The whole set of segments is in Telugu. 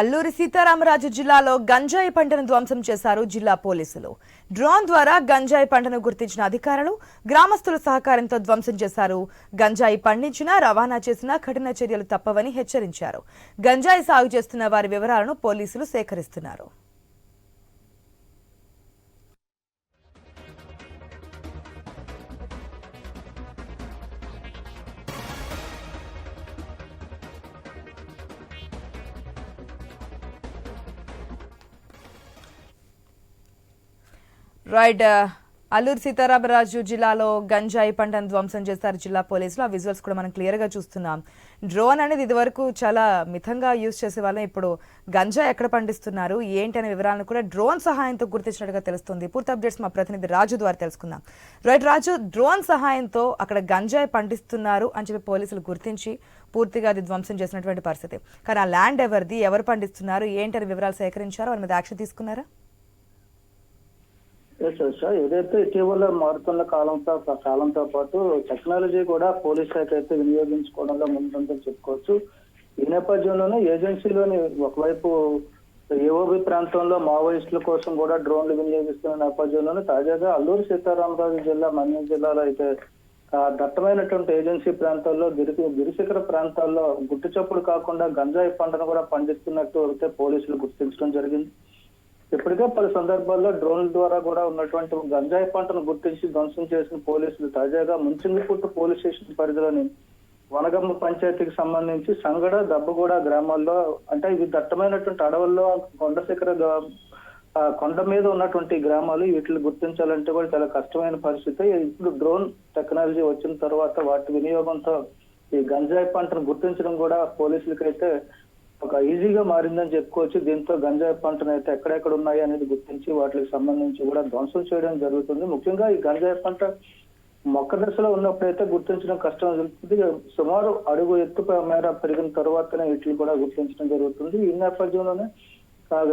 అల్లూరి సీతారామరాజు జిల్లాలో గంజాయి పంటను ధ్వంసం చేశారు జిల్లా పోలీసులు. డ్రోన్ ద్వారా గంజాయి పంటను గుర్తించిన అధికారులు గ్రామస్తుల సహకారంతో ధ్వంసం చేశారు. గంజాయి పండించినా రవాణా చేసినా కఠిన చర్యలు తప్పవని హెచ్చరించారు. గంజాయి సాగు చేస్తున్న వారి వివరాలను పోలీసులు సేకరిస్తున్నారు. రైట్ అల్లూరు సీతారామరాజు జిల్లాలో గంజాయి పంటను ధ్వంసం చేస్తారు జిల్లా పోలీసులు. ఆ విజువల్స్ కూడా మనం క్లియర్గా చూస్తున్నాం. డ్రోన్ అనేది ఇదివరకు చాలా మితంగా యూజ్ చేసే వాళ్ళం. ఇప్పుడు గంజాయి ఎక్కడ పండిస్తున్నారు? ఏంటి అనే వివరాలను కూడా డ్రోన్ సహాయంతో గుర్తించినట్టుగా తెలుస్తుంది. పూర్తి అప్డేట్స్ మా ప్రతినిధి రాజు ద్వారా తెలుసుకుందాం. రైట్ రాజు డ్రోన్ సహాయంతో అక్కడ గంజాయి పండిస్తున్నారు అని చెప్పి పోలీసులు గుర్తించి పూర్తిగా అది ధ్వంసం చేసినటువంటి పరిస్థితి. కానీ ఆ ల్యాండ్ ఎవరిది? ఎవరు పండిస్తున్నారు? ఏంటి అనే వివరాలు సేకరించారు? వాళ్ళ మీద యాక్షన్ తీసుకున్నారా? సార్ ఏదైతే ఇటీవల మారుతున్న కాలంతో కాలంతో పాటు టెక్నాలజీ కూడా పోలీస్ శాఖ అయితే వినియోగించుకోవడంలో ముందుందని చెప్పుకోవచ్చు. ఈ నేపథ్యంలోనే ఏజెన్సీలోని ఒకవైపు ఏఓబి ప్రాంతంలో మావోయిస్టుల కోసం కూడా డ్రోన్లు వినియోగిస్తున్న నేపథ్యంలోనే తాజాగా అల్లూరు సీతారామరాజు జిల్లా మన్యం జిల్లాలో అయితే దట్టమైనటువంటి ఏజెన్సీ ప్రాంతాల్లో గిరి గిరిశిఖర ప్రాంతాల్లో గుట్టు చప్పుడు కాకుండా గంజాయి పంటను కూడా పండిస్తున్నట్టు అయితే పోలీసులు గుర్తించడం జరిగింది. ఇప్పటికే పలు సందర్భాల్లో డ్రోన్ల ద్వారా కూడా ఉన్నటువంటి గంజాయి పంటను గుర్తించి ధ్వంసం చేసిన పోలీసులు తాజాగా ముంచింగిపుట్టు పోలీస్ స్టేషన్ పరిధిలోని వనగమ్మ పంచాయతీకి సంబంధించి సంగడ దబ్బగూడ గ్రామాల్లో అంటే ఇవి దట్టమైనటువంటి అడవుల్లో కొండ శిఖర కొండ మీద ఉన్నటువంటి గ్రామాలు వీటిని గుర్తించాలంటే కూడా చాలా కష్టమైన పరిస్థితి. ఇప్పుడు డ్రోన్ టెక్నాలజీ వచ్చిన తర్వాత వాటి వినియోగంతో ఈ గంజాయి పంటను గుర్తించడం కూడా పోలీసులకైతే ఒక ఈజీగా మారిందని చెప్పుకోవచ్చు. దీంతో గంజాయి పంటను అయితే ఎక్కడెక్కడ ఉన్నాయి అనేది గుర్తించి వాటికి సంబంధించి కూడా ధ్వంసం చేయడం జరుగుతుంది. ముఖ్యంగా ఈ గంజాయి పంట మొక్క దశలో ఉన్నప్పుడైతే గుర్తించడం కష్టం జరుగుతుంది. సుమారు అడుగు ఎత్తు మేర పెరిగిన తర్వాతనే వీటిని కూడా గుర్తించడం జరుగుతుంది. ఈ నేపథ్యంలోనే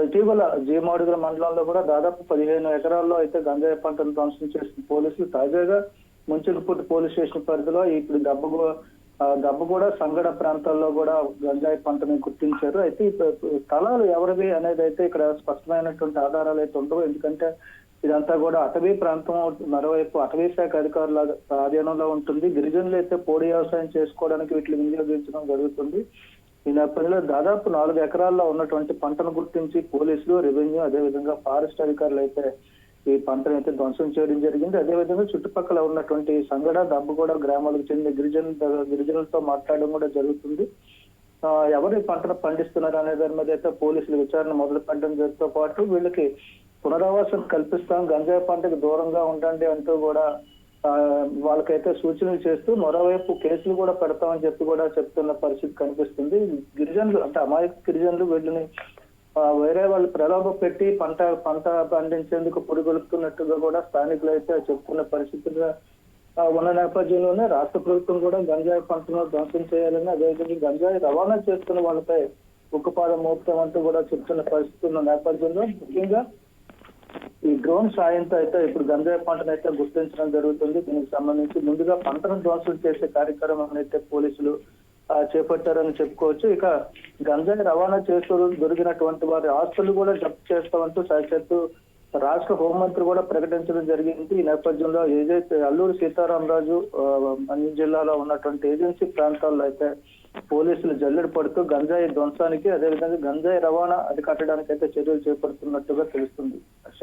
ఇటీవల జీమాడుగుల మండలంలో కూడా దాదాపు పదిహేను ఎకరాల్లో అయితే గంజాయి పంటను ధ్వంసం చేసిన పోలీసులు తాజాగా ముంచులపూటి పోలీస్ స్టేషన్ పరిధిలో ఇప్పుడు దెబ్బకు దెబ్బ కూడా సంగడ ప్రాంతాల్లో కూడా గంజాయి పంటని గుర్తించారు. అయితే స్థలాలు ఎవరివి అనేది అయితే ఇక్కడ స్పష్టమైనటువంటి ఆధారాలు అయితే ఉండవు. ఎందుకంటే ఇదంతా కూడా అటవీ ప్రాంతం మరోవైపు అటవీ శాఖ అధికారుల ఆధీనంలో ఉంటుంది. గిరిజనులు అయితే పోడి వ్యవసాయం చేసుకోవడానికి వీటిని వినియోగించడం జరుగుతుంది. ఈ నేపథ్యంలో దాదాపు నాలుగు ఎకరాల్లో ఉన్నటువంటి పంటను గుర్తించి పోలీసులు రెవెన్యూ అదేవిధంగా ఫారెస్ట్ అధికారులు అయితే ఈ పంటను అయితే ధ్వంసం చేయడం జరిగింది. అదేవిధంగా చుట్టుపక్కల ఉన్నటువంటి సంగడ దబ్బగూడ గ్రామాలకు చెందిన గిరిజన గిరిజనులతో మాట్లాడడం కూడా జరుగుతుంది. ఎవరు ఈ పంటను పండిస్తున్నారు అనే దాని మీద అయితే పోలీసులు విచారణ మొదలు పెట్టడం పాటు వీళ్ళకి పునరావాసం కల్పిస్తాం గంజాయి పంటకు దూరంగా ఉండండి అంటూ కూడా వాళ్ళకైతే సూచనలు చేస్తూ మరోవైపు కేసులు కూడా పెడతామని చెప్పి కూడా చెప్తున్న పరిస్థితి కనిపిస్తుంది. గిరిజనులు అంటే అమాయక గిరిజనులు వీళ్ళని వేరే వాళ్ళు ప్రలోభ పెట్టి పంట పంట పండించేందుకు పురుగొలుపుతున్నట్టుగా కూడా స్థానికులు అయితే చెప్పుకున్న పరిస్థితులు ఉన్న నేపథ్యంలోనే రాష్ట్ర ప్రభుత్వం కూడా గంజాయి పంటను ధ్వంసం చేయాలని అదేవిధంగా గంజాయి రవాణా చేస్తున్న వాళ్ళపై ఉక్కుపాదం మోపుతామంటూ కూడా చెప్తున్న పరిస్థితి ఉన్న నేపథ్యంలో ముఖ్యంగా ఈ డ్రోన్ సాయంతో అయితే ఇప్పుడు గంజాయి పంటను అయితే గుర్తించడం జరుగుతుంది. దీనికి సంబంధించి ముందుగా పంటను ధ్వంసం చేసే కార్యక్రమం అయితే పోలీసులు చేపట్టారని చెప్పుకోవచ్చు. ఇక గంజాయి రవాణా చేస్తూ దొరికినటువంటి వారి ఆస్తులు కూడా జప్తు చేస్తామంటూ సాక్షాత్తు రాష్ట్ర హోంమంత్రి కూడా ప్రకటించడం జరిగింది. ఈ నేపథ్యంలో ఏదైతే అల్లూరు సీతారామరాజు ఆ, అన్ని జిల్లాలో ఉన్నటువంటి ఏజెన్సీ ప్రాంతాల్లో అయితే పోలీసులు జల్లెడు పడుతూ గంజాయి ధ్వంసానికి అదేవిధంగా గంజాయి రవాణా అరికట్టడానికి అయితే చర్యలు చేపడుతున్నట్టుగా తెలుస్తుంది. హర్ష